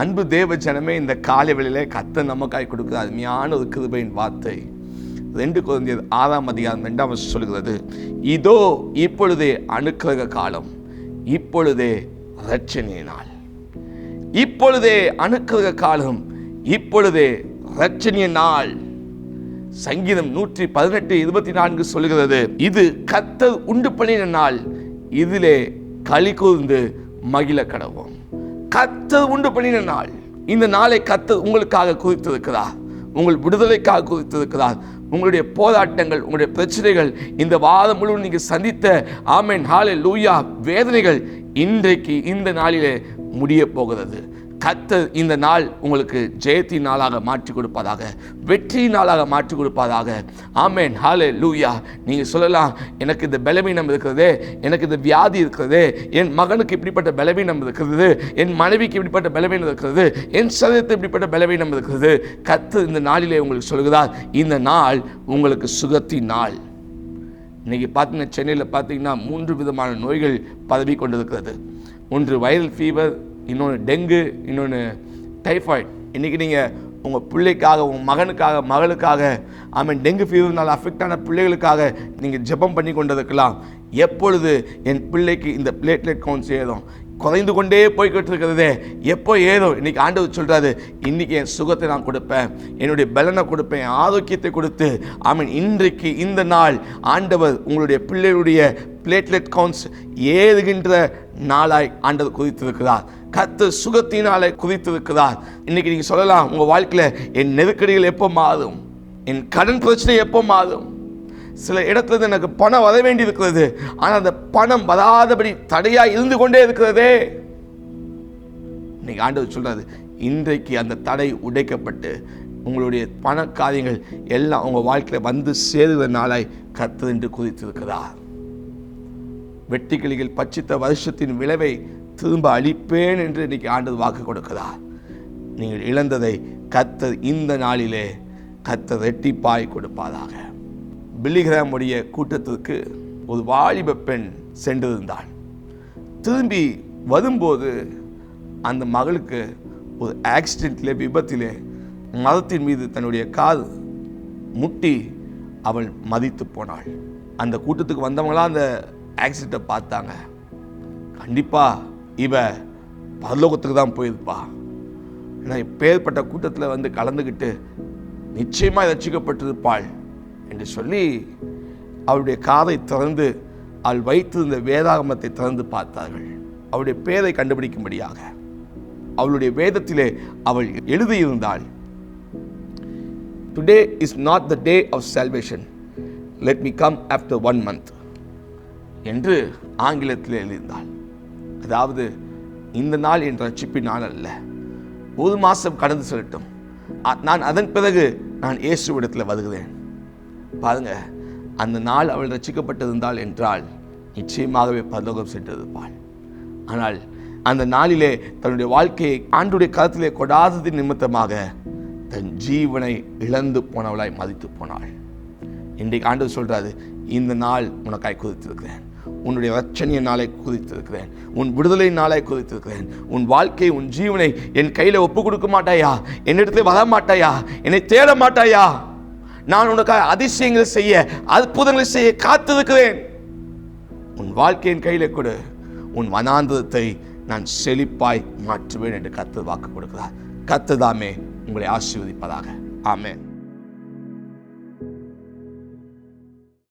அன்பு தேவ ஜனமே இந்த காலை வேளையிலே கத்த நமக்காய் கொடுக்குற அருமையான ஒரு கிருபையின் வார்த்தை. ரெண்டு குழந்தையர் ஆறாம் அதிகாரம் ரெண்டாம் வருஷம் சொல்கிறது இதோ இப்பொழுதே அணுக்கிரக காலம் இப்பொழுதே ரட்சணிய நாள். இப்பொழுதே அணுக்கிரக காலம் இப்பொழுதே ரட்சணிய நாள். சங்கீதம் நூற்றி பதினெட்டு இருபத்தி நான்கு சொல்கிறது இது கத்தர் உண்டு பண்ணின நாள் இதிலே களி கூர்ந்து மகிழ கடவோம். கத்தர் உண்டு பண்ணின நாள். இந்த நாளை கத்தர் உங்களுக்காக குறித்திருக்கிறார் உங்கள் விடுதலைக்காக குறித்திருக்கிறார் உங்களுடைய போராட்டங்கள் உங்களுடைய பிரச்சனைகள் இந்த வாரம் முழுவதும் நீங்கள் சந்தித்த ஆமேன் ஹாலே லூயா வேதனைகள் இன்றைக்கு இந்த நாளிலே முடிய போகிறது. கத்தர் இந்த நாள் உங்களுக்கு ஜெயத்தின் நாளாக மாற்றி கொடுப்பதாக வெற்றி நாளாக மாற்றி கொடுப்பதாக ஆமேன். ஹாலே லூயா நீங்கள் சொல்லலாம் எனக்கு இந்த பலவீனம் இருக்கிறதே எனக்கு இந்த வியாதி இருக்கிறதே என் மகனுக்கு இப்படிப்பட்ட பலவீனம் இருக்கிறது என் மனைவிக்கு இப்படிப்பட்ட பலவீனம் இருக்கிறது என் சதயத்தை இப்படிப்பட்ட பலவீனம் இருக்கிறது. கத்து இந்த நாளிலே உங்களுக்கு சொல்கிறார் இந்த நாள் உங்களுக்கு சுகத்தின் நாள். இன்றைக்கி பார்த்தீங்கன்னா சென்னையில் பார்த்தீங்கன்னா மூன்று விதமான நோய்கள் பதவி கொண்டிருக்கிறது. ஒன்று வைரல் ஃபீவர் இன்னொன்று டெங்கு இன்னொன்று டைஃபாய்டு. இன்றைக்கி நீங்கள் உங்கள் பிள்ளைக்காக உங்கள் மகனுக்காக மகளுக்காக ஐ மீன் டெங்கு ஃபீவர்னால் அஃபெக்ட் ஆன பிள்ளைகளுக்காக நீங்கள் ஜெபம் பண்ணி கொண்டிருக்கலாம். எப்பொழுது என் பிள்ளைக்கு இந்த பிளேட்லெட் கவுண்ட் ஏதும் குறைந்து கொண்டே போய்கிட்டு இருக்கிறதே எப்போ ஏதோ? இன்னைக்கு ஆண்டவர் சொல்கிறாரு இன்றைக்கி என் சுகத்தை நான் கொடுப்பேன். என்னுடைய பலனை கொடுப்பேன். என் ஆரோக்கியத்தை கொடுத்து ஆமீன் இன்றைக்கு இந்த நாள் ஆண்டவர் உங்களுடைய பிள்ளைகளுடைய பிளேட்லெட் கவுண்ட்ஸ் ஏறுகின்ற நாளாய் ஆண்டவர் குறித்திருக்கிறார் கத்து சுகத்தினாலே குறித்திருக்கிறார் இன்னைக்கு நீங்கள் சொல்லலாம் உங்கள் வாழ்க்கையில் என் நெருக்கடிகள் எப்போ மாறும்? என் கடன் பிரச்சனை எப்போ மாறும்? சில இடத்துல எனக்கு பணம் வர வேண்டி இருக்கிறது. ஆனால் அந்த பணம் வராதபடி தடையாக இருந்து கொண்டே இருக்கிறதே. இன்னைக்கு ஆண்டவர் சொல்றாரு இன்றைக்கு அந்த தடை உடைக்கப்பட்டு உங்களுடைய பண காரியங்கள் எல்லாம் உங்கள் வாழ்க்கையில் வந்து சேருகிற நாளாய் கத்து என்று குறித்திருக்கிறார் வெட்டிக்கிளிகள் பச்சித்த வருஷத்தின் விளைவை திரும்ப அளிப்பேன் என்று இன்னைக்கு ஆண்டவர் வாக்கு கொடுக்கிறார். நீங்கள் இழந்ததை கத்தர் இந்த நாளிலே கத்தர் ரெட்டிப்பாய் கொடுப்பாராக. பில்லிகிராமுடைய கூட்டத்திற்கு ஒரு வாலிப பெண் சென்றிருந்தாள். திரும்பி வரும்போது அந்த மகளுக்கு ஒரு ஆக்சிடெண்ட்டில் விபத்திலே மரத்தின் மீது தன்னுடைய கால் முட்டி அவள் மதித்து போனாள். அந்த கூட்டத்துக்கு வந்தவங்களாம் அந்த ஆக்சிடெண்ட்டை பார்த்தாங்க. கண்டிப்பாக இவ பரலோகத்துக்கு தான் போயிருப்பா. ஏன்னா இப்பேற்பட்ட கூட்டத்தில் வந்து கலந்துக்கிட்டு நிச்சயமாக ரசிக்கப்பட்டிருப்பாள் என்று சொல்லி அவளுடைய காதை திறந்து அவள் வைத்திருந்த வேதாகமத்தை திறந்து பார்த்தார்கள். அவளுடைய பேரை கண்டுபிடிக்கும்படியாக. அவளுடைய வேதத்திலே அவள் எழுதியிருந்தாள் today is not the day of salvation let me come after one month என்று ஆங்கிலத்தில் எழுதியிருந்தாள். அதாவது இந்த நாள் என் ரட்சிப்பின் நாள் அல்ல. ஒரு மாதம் கடந்து செல்லட்டும். நான் அதன் பிறகு நான் இயேசுவிடத்தில் வருகிறேன். பாருங்க அந்த நாள் அவள் ரட்சிக்கப்பட்டிருந்தாள் என்றால் நிச்சயமாகவே பரலோகம் சென்றிருப்பாள். ஆனால் அந்த நாளிலே தன்னுடைய வாழ்க்கையை ஆண்டுடைய கருத்திலே கொடாதது நிமித்தமாக தன் ஜீவனை இழந்து போனவளாய் மதித்து போனாள். இன்றைக்கு ஆண்டு சொல்றாரு இந்த நாள் உனக்காய் குறித்திருக்கிறேன் உன்னுடைய ரட்சணிய நாளை குறித்திருக்கிறேன் உன் விடுதலை நாளை குறித்திருக்கிறேன் உன் வாழ்க்கை உன் ஜீவனை என் கையில் ஒப்பு கொடுக்க மாட்டாயா என்னிடத்தில் வர மாட்டாயா என்னை தேட மாட்டாயா நான் உனக்காக அதிசயங்களை செய்ய அற்புதங்களை செய்ய காத்திருக்கிறேன். உன் வாழ்க்கையின் கையில கொடு. உன் வனாந்திரத்தை நான் செழிப்பாய் மாற்றுவேன் என்று கத்து வாக்கு கொடுக்கிறார். கத்துதாமே உங்களை ஆசீர்வதிப்பதாக ஆமேன்.